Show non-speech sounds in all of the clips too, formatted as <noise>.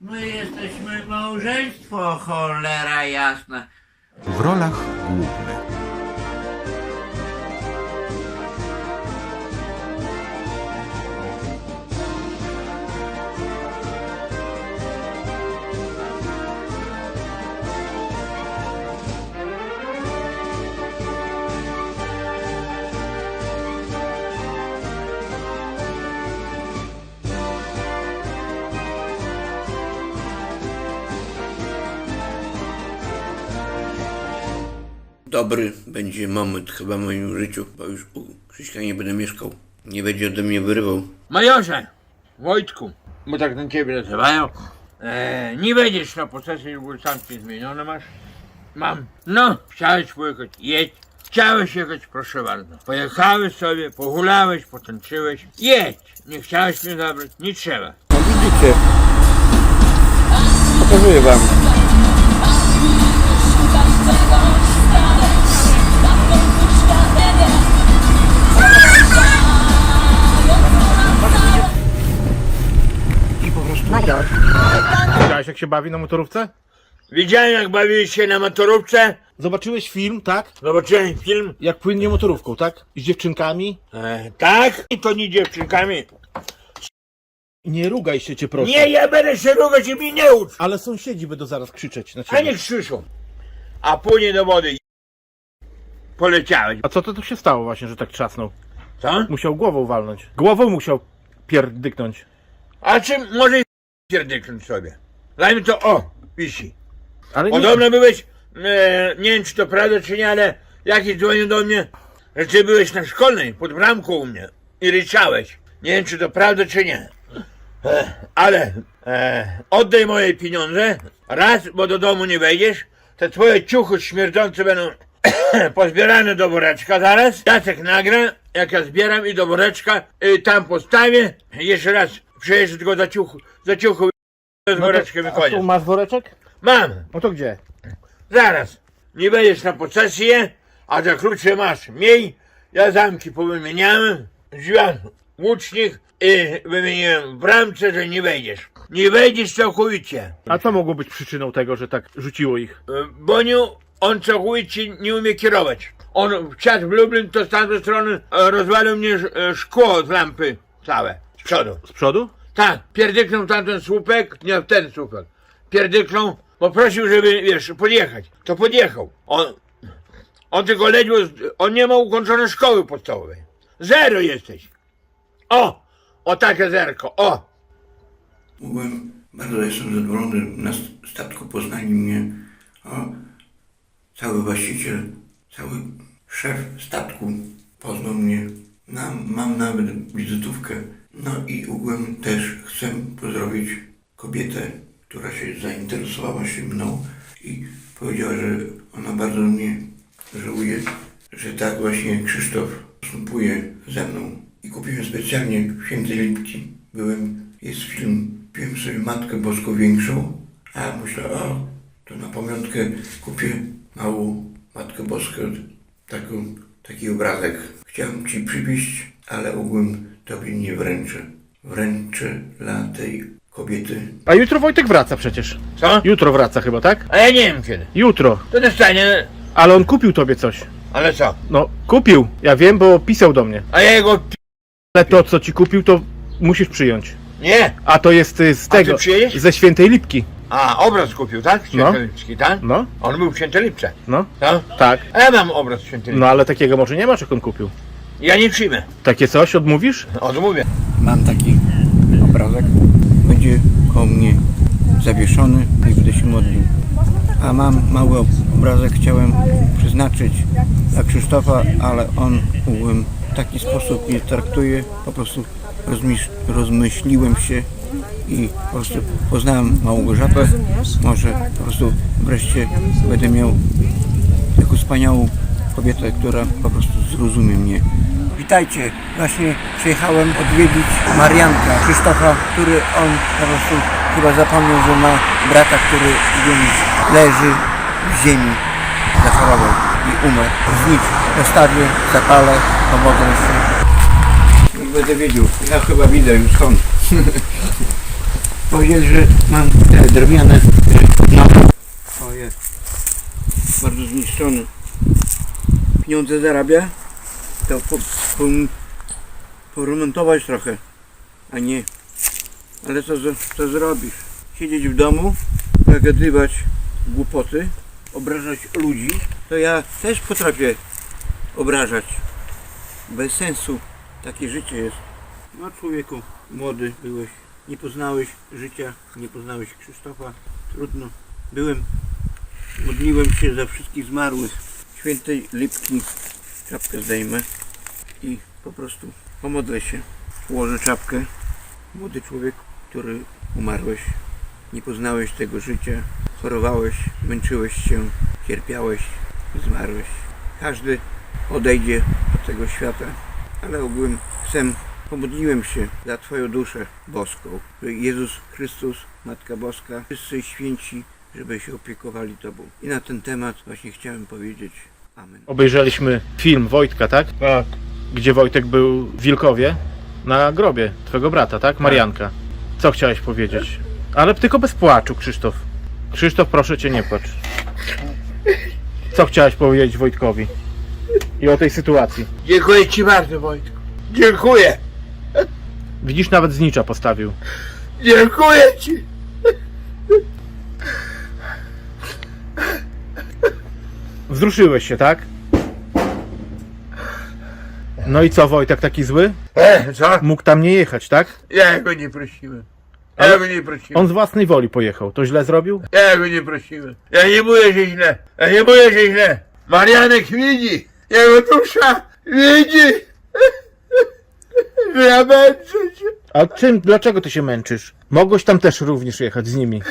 My jesteśmy małżeństwo, cholera jasna. W rolach głównych Dobry będzie moment chyba w moim życiu, bo już u Krzyśka nie będę mieszkał. Nie będzie ode mnie wyrywał. Majorze, Wojtku, bo tak na ciebie nazywają, e, nie będziesz na posesji, bo sam się zmienione masz. Mam. No, chciałeś pojechać, jedź. Chciałeś jechać, proszę bardzo. Pojechałeś sobie, pohulałeś, potańczyłeś. Jedź. Nie chciałeś mnie zabrać, nie trzeba. No widzicie. Pokazuję wam. Jak się bawi na motorówce? Widziałem jak bawiłeś się na motorówce. Zobaczyłeś film, tak? Zobaczyłem film. Jak płynnie motorówką, tak? Z dziewczynkami. E, tak? I to nie dziewczynkami. Nie rugaj się cię proszę. Nie, ja będę się rugać i mi nie ucz. Ale sąsiedzi będą zaraz krzyczeć na A ciebie. nie krzyszą. A później do wody. Poleciałeś. A co to tu się stało właśnie, że tak trzasnął? Co? Musiał głową walnąć. Głową musiał pierdyknąć. A czym może pierdyknąć sobie? Dajmy to o, wisi. Ale nie, Podobno byłeś, e, nie wiem czy to prawda czy nie, ale jakiś dzwonił do mnie, że ty byłeś na szkolnej pod bramką u mnie i ryczałeś. Nie wiem czy to prawda czy nie. E, ale e, oddaj moje pieniądze, raz, bo do domu nie wejdziesz, te twoje ciuchy śmierdzące będą <coughs> pozbierane do woreczka zaraz. Jacek nagra, jak ja zbieram i do woreczka y, tam postawię. Jeszcze raz przejeżdżę tylko za ciuchu, za ciuchu z No to- a tu masz woreczek? Mam, No to gdzie? Zaraz. Nie będziesz na posesję, a za klucze masz. Miej, ja zamki powymieniałem, drzwiach łucznik i wymieniłem w bramce, że nie wejdziesz. Nie wejdziesz całkowicie. A co mogło być przyczyną tego, że tak rzuciło ich? E, Boniu, on całkowicie nie umie kierować. On wsiadł w Lublin, to z tamtej strony e, rozwalił mnie e, szkło z lampy całe, z przodu. Z przodu? Tak, pierdyknął tamten słupek, nie ten słupek. Pierdyknął, bo prosił, żeby, wiesz, podjechać. To podjechał. On, on tylko ledwo, on nie ma ukończonej szkoły podstawowej. Zero jesteś. O! O takie zerko, o! Byłem, bardzo jestem zadowolony, na st- statku poznali mnie o, cały właściciel, cały szef statku poznał mnie. Mam, mam nawet wizytówkę. No i ogółem też chcę pozdrowić kobietę, która się zainteresowała się mną i powiedziała, że ona bardzo mnie żałuje, że tak właśnie Krzysztof postępuje ze mną. I kupiłem specjalnie w Świętej Lipki. Byłem, jest film, kupiłem sobie Matkę Boską większą, a myślę, o, to na pamiątkę kupię małą Matkę Boską, taką, taki obrazek. Chciałem Ci przywieźć, ale ogółem Tobie nie wręczę. Wręczę dla tej kobiety A jutro Wojtek wraca przecież. Co? Jutro wraca chyba, tak? A ja nie wiem kiedy. Jutro. To dostanie, Ale on kupił tobie coś. ale co? No, kupił. Ja wiem, bo pisał do mnie. A ja jego pi- Ale to, co ci kupił, to musisz przyjąć. Nie! A to jest y, z A ty tego, ze Świętej Lipki. A, obraz kupił, tak? Świętolipski, tak? No, On był w Świętolipce, no, tak? tak. A ja mam obraz w Świętolipce. No ale takiego może nie masz, jak on kupił. Ja nie przyjmę. Takie coś odmówisz? Odmówię. Mam taki obrazek. Będzie koło mnie zawieszony i będę się modlił. A mam mały obrazek, chciałem przeznaczyć dla Krzysztofa, ale on w taki sposób mnie traktuje. Po prostu rozmyśl, rozmyśliłem się i po prostu poznałem Małgorzatę. Może po prostu wreszcie będę miał taką wspaniałą kobietę, która po prostu zrozumie mnie. Witajcie, właśnie przyjechałem odwiedzić Marianka Krzysztofa, który on po prostu chyba zapomniał, że ma brata, który więc leży w ziemi, zachorował i umarł. Znicz postawię, zapalę, pomogę się. I będę wiedział, ja chyba widzę już stąd. <laughs> Powiedzieli, że mam te drewniane e, no. O jest. Bardzo zniszczony. Pieniądze zarabia, to po, trochę, a nie. Ale co, co zrobisz? Siedzieć w domu, zagadywać głupoty, obrażać ludzi, to ja też potrafię obrażać. Bez sensu takie życie jest. No człowieku, młody byłeś, nie poznałeś życia, nie poznałeś Krzysztofa, trudno. Byłem, modliłem się za wszystkich zmarłych. Świętej Lipki czapkę zdejmę i po prostu pomodlę się. Ułożę czapkę. Młody człowiek, który umarłeś, nie poznałeś tego życia, chorowałeś, męczyłeś się, cierpiałeś, zmarłeś. Każdy odejdzie od tego świata, ale ogółem chcę, pomodliłem się za Twoją duszę boską, Jezus Chrystus, Matka Boska, wszyscy święci, żeby się opiekowali Tobą. I na ten temat właśnie chciałem powiedzieć Amen. Obejrzeliśmy film Wojtka, tak? Tak. Gdzie Wojtek był w Wilkowie na grobie twego brata, tak? Marianka. Co chciałeś powiedzieć? Ale tylko bez płaczu, Krzysztof. Krzysztof, proszę cię, nie płacz. Co chciałeś powiedzieć Wojtkowi? I o tej sytuacji. Dziękuję ci bardzo, Wojtku. Dziękuję. Widzisz, nawet znicza postawił. Dziękuję ci. Wzruszyłeś się, tak? No i co, Wojtek taki zły? E, co? Mógł tam nie jechać, tak? Ja go nie prosiłem. Ja Ale go nie prosiłem. On z własnej woli pojechał. To źle zrobił? Ja go nie prosiłem. Ja nie mówię, że źle. Ja nie mówię, że źle. Marianek widzi. Jego dusza widzi. Że <laughs> ja męczę się. A czym, dlaczego ty się męczysz? Mogłeś tam też również jechać z nimi.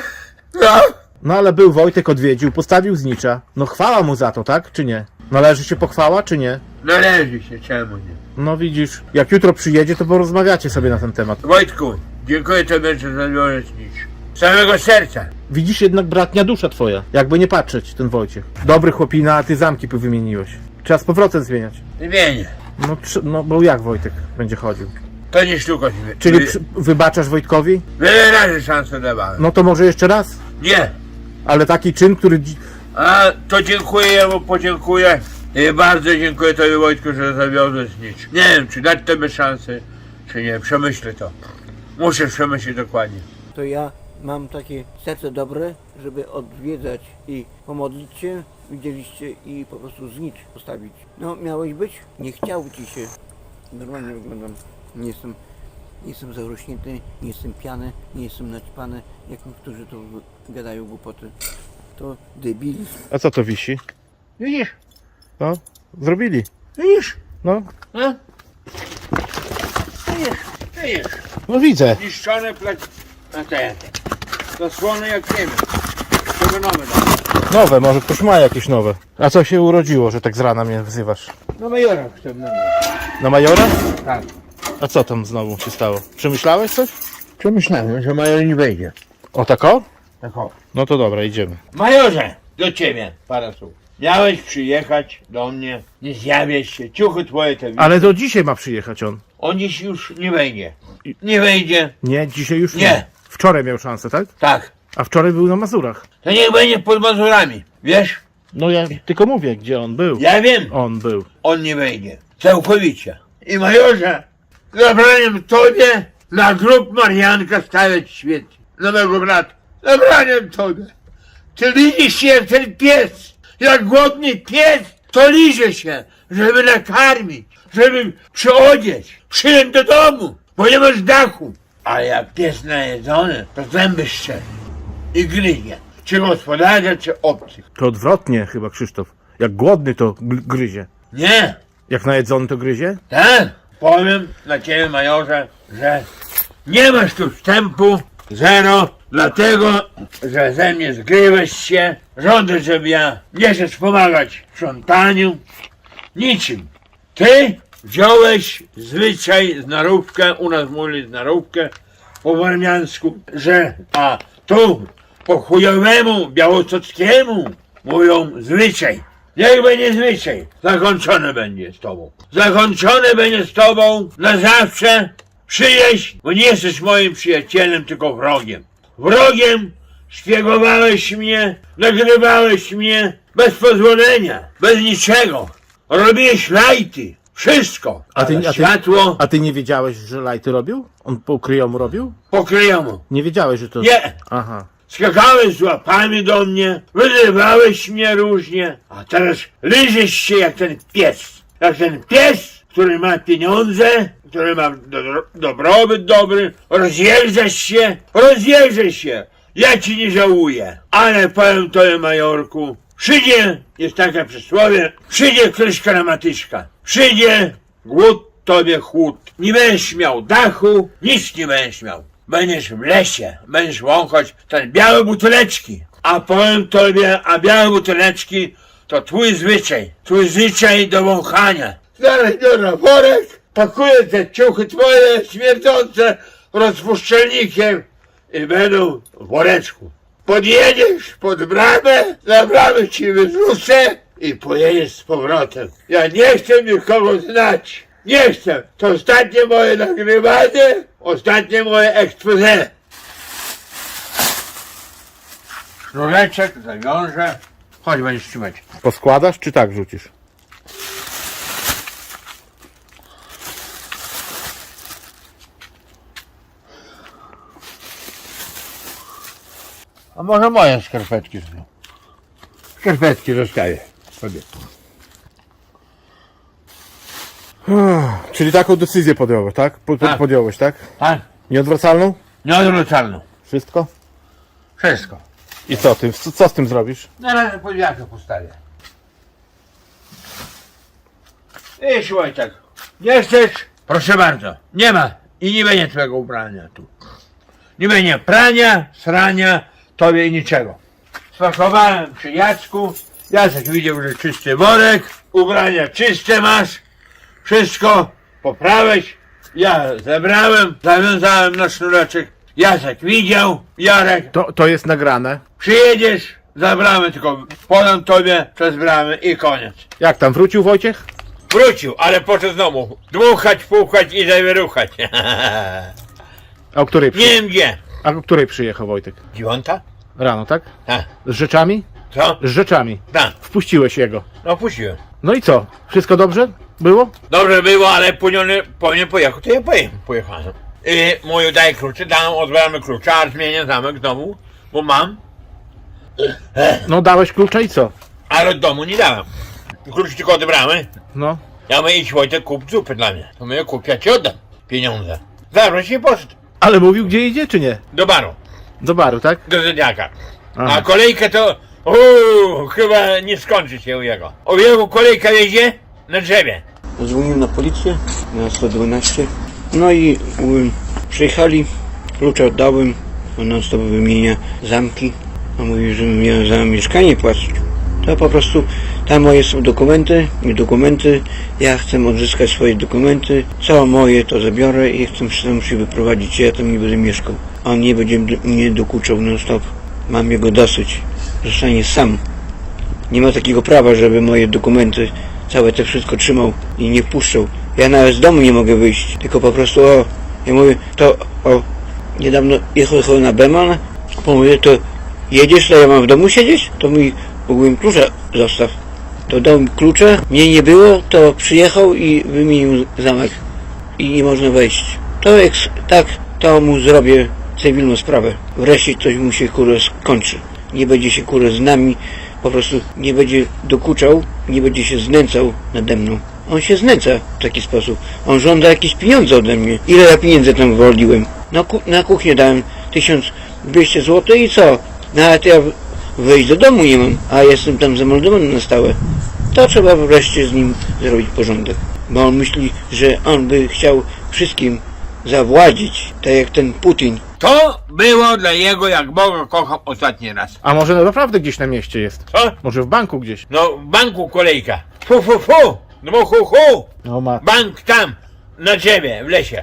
No. No ale był Wojtek, odwiedził, postawił znicza. No chwała mu za to, tak? Czy nie? Należy się pochwała, czy nie? Należy się, czemu nie? No widzisz, jak jutro przyjedzie, to porozmawiacie sobie na ten temat. Wojtku, dziękuję tobie, że zabiorę nic. Z całego serca. Widzisz jednak bratnia dusza twoja, jakby nie patrzeć, ten Wojciech. Dobry chłopina, a ty zamki wymieniłeś. Trzeba z powrotem zmieniać. Zmienię. No, trz- no bo jak Wojtek będzie chodził? To nie sztuka się. Czyli przy- wybaczasz Wojtkowi? Wiele razy szansę dawałem. No to może jeszcze raz? Nie. Ale taki czyn, który... A to dziękuję jemu, podziękuję. I bardzo dziękuję tobie Wojtku, że zawiozłeś nic. Nie wiem, czy dać tobie szansę, czy nie. Przemyślę to. Muszę przemyśleć dokładnie. To ja mam takie serce dobre, żeby odwiedzać i pomodlić się, widzieliście i po prostu znicz postawić. No miałeś być? Nie chciało ci się. Normalnie wyglądam. Nie jestem, nie jestem zarośnięty, nie jestem pijany, nie jestem naćpany, jak niektórzy to gadają głupoty. To debilizm. A co to wisi? Widzisz? No, zrobili. Widzisz? No, No? Widzisz? Widzisz? no widzę. Niszczone plec... A te... Zasłony jak nie wiem. Nowe dam. Nowe, może ktoś ma jakieś nowe. A co się urodziło, że tak z rana mnie wzywasz? No majora chcę na mnie. Na Majora? Tak. A co tam znowu się stało? Przemyślałeś coś? Przemyślałem, że major nie wejdzie. O tak Tak. No to dobra, idziemy. Majorze, do ciebie parę słów. Miałeś przyjechać do mnie, nie zjawiać się, ciuchy twoje te widzę. Ale to dzisiaj ma przyjechać on. On dziś już nie wejdzie. Nie wejdzie, Nie, dzisiaj już nie. Nie. Wczoraj miał szansę, tak? tak. A wczoraj był na Mazurach. To niech będzie pod Mazurami. Wiesz? No ja tylko mówię, gdzie on był. Ja wiem, On był. on nie wejdzie. Całkowicie. I majorze, zabraniam tobie na grób Marianka stawiać świeci. Na mego brata. Zabraniam tobie. Ty lidzisz się jak ten pies. Jak głodny pies, to liże się, żeby nakarmić, żeby przyodzieć, przyjąć do domu, bo nie masz dachu. A jak pies najedzony, to zęby szczery i gryzie. Czy gospodarza, czy obcych. To odwrotnie chyba, Krzysztof. Jak głodny to gl- gryzie. Nie, Jak najedzony to gryzie? Tak, powiem dla ciebie, majorze, że nie masz tu wstępu, zero, dlatego, że ze mnie zgrywasz się, żądasz, żeby ja nie chcesz pomagać sprzątaniu, niczym. Ty wziąłeś zwyczaj, znarówkę, u nas mówili znarówkę po warmiańsku, że a tu po chujowemu białostockiemu mówią zwyczaj. Niech będzie zwyczaj. Zakończone będzie z tobą. Zakończone będzie z tobą na zawsze Przyjeźdź, bo nie jesteś moim przyjacielem, tylko wrogiem. Wrogiem szpiegowałeś mnie, nagrywałeś mnie bez pozwolenia, bez niczego. Robiłeś lajty, wszystko. A ty- a ty- światło A ty nie wiedziałeś, że lajty robił? On po ukryjomu robił? pokryjomu. Nie wiedziałeś, że to... Nie, Aha. skakałeś z łapami do mnie, wyzywałeś mnie różnie, a teraz liżesz się jak ten pies. Jak ten pies, który ma pieniądze, który ma do, dobrobyt dobry, rozjeżdżasz się, rozjeżdżasz się. Ja ci nie żałuję, ale powiem tobie, Majorku, przyjdzie, jest takie przysłowie, przyjdzie kryszka na matyczka, przyjdzie głód tobie chłód. Nie będziesz miał dachu, nic nie będziesz miał. Będziesz w lesie, będziesz wąchać te białe buteleczki. A powiem tobie, a białe buteleczki to twój zwyczaj, twój zwyczaj do wąchania. Zaraz biorę worek, pakuję te ciuchy twoje śmierdzące rozpuszczalnikiem i będą w woreczku. Podjedziesz pod bramę, za bramę ci wyrzucę i pojedziesz z powrotem. Ja nie chcę nikogo znać. Nie chcę. To ostatnie moje nagrywanie, ostatnie moje expose. Sznureczek zawiążę. Chodź, będziesz trzymać. Poskładasz, czy tak rzucisz? A może moje skarpetki są? Skarpetki zostawię sobie. Czyli taką decyzję podjąłeś, tak? Po, po, Tak. Podjąłeś, tak? Tak? Nieodwracalną? Nieodwracalną. Wszystko? Wszystko. I co ty? Co, co z tym zrobisz? Na razie podwiakę postawię. Idź Wojtek. Nie chcesz? Proszę bardzo. Nie ma. I nie będzie twojego ubrania tu. Nie będzie prania, srania, tobie i niczego. Spakowałem przy Jacku. Jacek widział, że czysty worek. Ubrania czyste masz. Wszystko poprawić. Ja zebrałem, zawiązałem na sznureczek. Jacek widział, Jarek, To, to jest nagrane. Przyjedziesz za bramę, tylko podam tobie przez bramę i koniec. Jak tam, wrócił Wojciech? Wrócił, ale poszedł znowu. Dmuchać, puchać i zawyruchać. <laughs> A o której, Nie przy... wiem gdzie. A o której przyjechał Wojtek? Dziewiąta? Rano, tak? Tak. Z rzeczami? Co? Z rzeczami. Tak. Wpuściłeś jego. No puściłem. No i co? Wszystko dobrze było? Dobrze było, ale poniony, powinien pojechał, to ja pojem, pojechałem. I mój daj klucze, dam, odbieramy klucza, a zmienię zamek znowu, bo mam, No dałeś klucze i co? ale od domu nie dałem. Klucz tylko odebramy. No. Ja mówię, idź Wojtek, kup zupy dla mnie. To mówię, kup, ja ci oddam pieniądze. Zabrał się i poszedł Ale mówił gdzie idzie, czy nie? do baru. Do baru, tak? do Zodiaka. Aha. A kolejkę to uuu, chyba nie skończy się u jego. O jego kolejka jedzie na drzewie. Zadzwoniłem na policję, na 112. No i y, przyjechali, klucze oddałem, on non stop wymienia zamki. On mówi, że miałem za mieszkanie płacić. To po prostu tam moje są dokumenty, i dokumenty, ja chcę odzyskać swoje dokumenty, co moje to zabiorę i chcę sam się wyprowadzić, ja tam nie będę mieszkał. On nie będzie mnie dokuczał non stop. Mam jego dosyć. Zostanie sam. Nie ma takiego prawa, żeby moje dokumenty, całe te wszystko trzymał i nie wpuszczał. Ja nawet z domu nie mogę wyjść, tylko po prostu o, ja mówię, to o, niedawno jechał na Beman, bo mówię, to jedziesz, to ja mam w domu siedzieć? To mi mogłem klucze zostaw. To dał mi klucze, mnie nie było, to przyjechał i wymienił zamek i nie można wejść. To jak tak, to mu zrobię cywilną sprawę. Wreszcie coś mu się kurę skończy. Nie będzie się kurę z nami, po prostu nie będzie dokuczał, nie będzie się znęcał nade mną. On się znęca w taki sposób. On żąda jakieś pieniądze ode mnie. Ile ja pieniędzy tam woliłem? Ku- na kuchnię dałem 1200 zł i co? Nawet ja w- wyjść do domu nie mam, a jestem tam zameldowany na stałe. To trzeba wreszcie z nim zrobić porządek. Bo on myśli, że on by chciał wszystkim zawładzić, tak jak ten Putin. To było dla jego, jak Boga kocham ostatni raz. A może naprawdę gdzieś na mieście jest? Co? Może w banku gdzieś? No w banku kolejka. Fu, fu, fu. No hu, hu. No ma. Bank tam, na drzewie, w lesie.